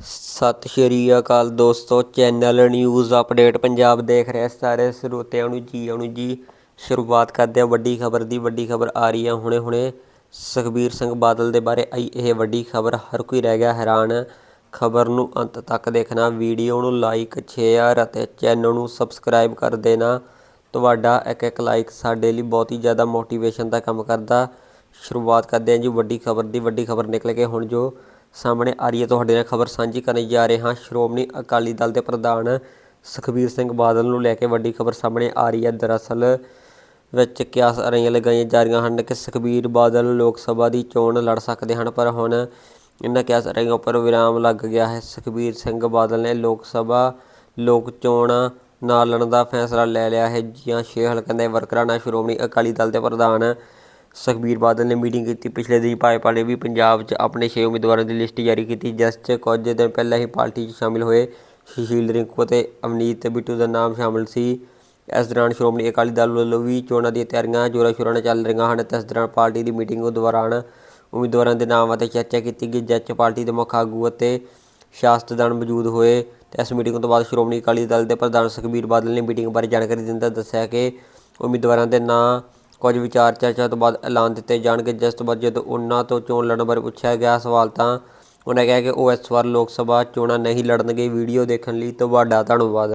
ਸਤਿ ਸ਼੍ਰੀ ਅਕਾਲ ਦੋਸਤੋ, channel news update Punjab ਦੇਖ ਰਹੇ ਸਾਰੇ ਸਰੋਤਿਆਂ ਨੂੰ ਜੀ ਆਇਆਂ ਨੂੰ ਜੀ। ਸ਼ੁਰੂਆਤ ਕਰਦੇ ਹਾਂ ਵੱਡੀ ਖਬਰ ਦੀ, ਵੱਡੀ ਖਬਰ ਆ ਰਹੀ ਹੈ। ਹੁਣੇ ਹੁਣੇ ਸੁਖਬੀਰ ਸਿੰਘ ਬਾਦਲ ਦੇ ਬਾਰੇ ਆਈ ਇਹ ਵੱਡੀ ਖਬਰ। ਹਰ ਕੋਈ ਰਹਿ ਗਿਆ ਹੈਰਾਨ। ਖਬਰ ਨੂੰ ਅੰਤ ਤੱਕ ਦੇਖਣਾ, ਵੀਡੀਓ ਨੂੰ ਲਾਈਕ ਸ਼ੇਅਰ ਅਤੇ ਚੈਨਲ ਨੂੰ ਸਬਸਕ੍ਰਾਈਬ ਕਰ ਦੇਣਾ। ਤੁਹਾਡਾ ਇੱਕ ਇੱਕ ਲਾਈਕ ਸਾਡੇ ਲਈ ਬਹੁਤ ਹੀ ਜ਼ਿਆਦਾ ਮੋਟੀਵੇਸ਼ਨ ਦਾ ਕੰਮ ਕਰਦਾ। ਸ਼ੁਰੂਆਤ ਕਰਦੇ ਹਾਂ ਜੀ ਵੱਡੀ ਖਬਰ ਦੀ। ਵੱਡੀ ਖਬਰ ਨਿਕਲ ਕੇ ਹੁਣ ਜੋ ਸਾਹਮਣੇ ਆ ਰਹੀ ਹੈ। ਤੁਹਾਡੇ ਨਾਲ ਖਬਰ ਸਾਂਝੀ ਕਰਨ ਜਾ ਰਹੇ ਹਾਂ। ਸ਼੍ਰੋਮਣੀ ਅਕਾਲੀ ਦਲ ਦੇ ਪ੍ਰਧਾਨ ਸੁਖਬੀਰ ਸਿੰਘ ਬਾਦਲ ਨੂੰ ਲੈ ਕੇ ਵੱਡੀ ਖਬਰ ਸਾਹਮਣੇ ਆ ਰਹੀ ਹੈ। ਦਰਅਸਲ ਵਿੱਚ ਕਿਆਸ ਰਹੀਆਂ ਲਗਾਈਆਂ ਜਾ ਰਹੀਆਂ ਹਨ ਕਿ ਸੁਖਬੀਰ ਬਾਦਲ ਲੋਕ ਸਭਾ ਦੀ ਚੋਣ ਲੜ ਸਕਦੇ ਹਨ, ਪਰ ਹੁਣ ਇਹਨਾਂ ਕਿਆਸ ਰਹੀਆਂ ਉੱਪਰ ਵਿਰਾਮ ਲੱਗ ਗਿਆ ਹੈ। ਸੁਖਬੀਰ ਸਿੰਘ ਬਾਦਲ ਨੇ ਲੋਕ ਸਭਾ, ਲੋਕ ਚੋਣਾਂ ਨਾ ਲੜਨ ਦਾ ਫੈਸਲਾ ਲੈ ਲਿਆ ਹੈ। ਜੀਆਂ ਛੇ ਹਲਕਿਆਂ ਦੇ ਵਰਕਰਾਂ ਨਾਲ ਸ਼੍ਰੋਮਣੀ ਅਕਾਲੀ ਦਲ ਦੇ ਪ੍ਰਧਾਨ ਸੁਖਬੀਰ ਬਾਦਲ ਨੇ ਮੀਟਿੰਗ ਕੀਤੀ। ਪਿਛਲੇ ਦਿਨ ਭਾਜਪਾ ਨੇ ਵੀ ਪੰਜਾਬ 'ਚ ਆਪਣੇ ਛੇ ਉਮੀਦਵਾਰਾਂ ਦੀ ਲਿਸਟ ਜਾਰੀ ਕੀਤੀ, ਜਿਸ 'ਚ ਕੁਝ ਦਿਨ ਪਹਿਲਾਂ ਹੀ ਪਾਰਟੀ 'ਚ ਸ਼ਾਮਿਲ ਹੋਏ ਸੁਸ਼ੀਲ ਰਿੰਕੂ ਅਤੇ ਅਵਨੀਤ ਬਿੱਟੂ ਦਾ ਨਾਮ ਸ਼ਾਮਿਲ ਸੀ। ਇਸ ਦੌਰਾਨ ਸ਼੍ਰੋਮਣੀ ਅਕਾਲੀ ਦਲ ਵੱਲੋਂ ਵੀ ਚੋਣਾਂ ਦੀਆਂ ਤਿਆਰੀਆਂ ਜ਼ੋਰਾਂ ਸ਼ੋਰਾਂ ਨਾਲ ਚੱਲ ਰਹੀਆਂ ਹਨ। ਤੇ ਇਸ ਦੌਰਾਨ ਪਾਰਟੀ ਦੀ ਮੀਟਿੰਗ ਦੌਰਾਨ ਉਮੀਦਵਾਰਾਂ ਦੇ ਨਾਮਾਂ ਅਤੇ ਚਰਚਾ ਕੀਤੀ ਗਈ, ਜਿਸ 'ਚ ਪਾਰਟੀ ਦੇ ਮੁੱਖ ਆਗੂ ਅਤੇ ਸ਼ਾਸਤਦਾਨ ਮੌਜੂਦ ਹੋਏ। ਤੇ ਇਸ ਮੀਟਿੰਗ ਤੋਂ ਬਾਅਦ ਸ਼੍ਰੋਮਣੀ ਅਕਾਲੀ ਦਲ ਦੇ ਪ੍ਰਧਾਨ ਸੁਖਬੀਰ ਬਾਦਲ ਨੇ ਮੀਟਿੰਗ ਬਾਰੇ ਜਾਣਕਾਰੀ ਦਿੰਦਾ ਦੱਸਿਆ ਕਿ ਉਮੀਦਵਾਰਾਂ ਦੇ ਨਾਂ ਕੁਝ ਵਿਚਾਰ ਚਰਚਾ ਤੋਂ ਬਾਅਦ ਐਲਾਨ ਦਿੱਤੇ ਜਾਣਗੇ। ਜਿਸ ਤੋਂ ਬਾਅਦ ਜਦੋਂ ਉਹਨਾਂ ਤੋਂ ਚੋਣ ਲੜਨ ਬਾਰੇ ਪੁੱਛਿਆ ਗਿਆ ਸਵਾਲ ਤਾਂ ਉਹਨਾਂ ਕਿਹਾ ਕਿ ਉਹ ਇਸ ਵਾਰ ਲੋਕ ਸਭਾ ਚੋਣਾਂ ਨਹੀਂ ਲੜਨਗੇ। ਵੀਡੀਓ ਦੇਖਣ ਲਈ ਤੁਹਾਡਾ ਧੰਨਵਾਦ।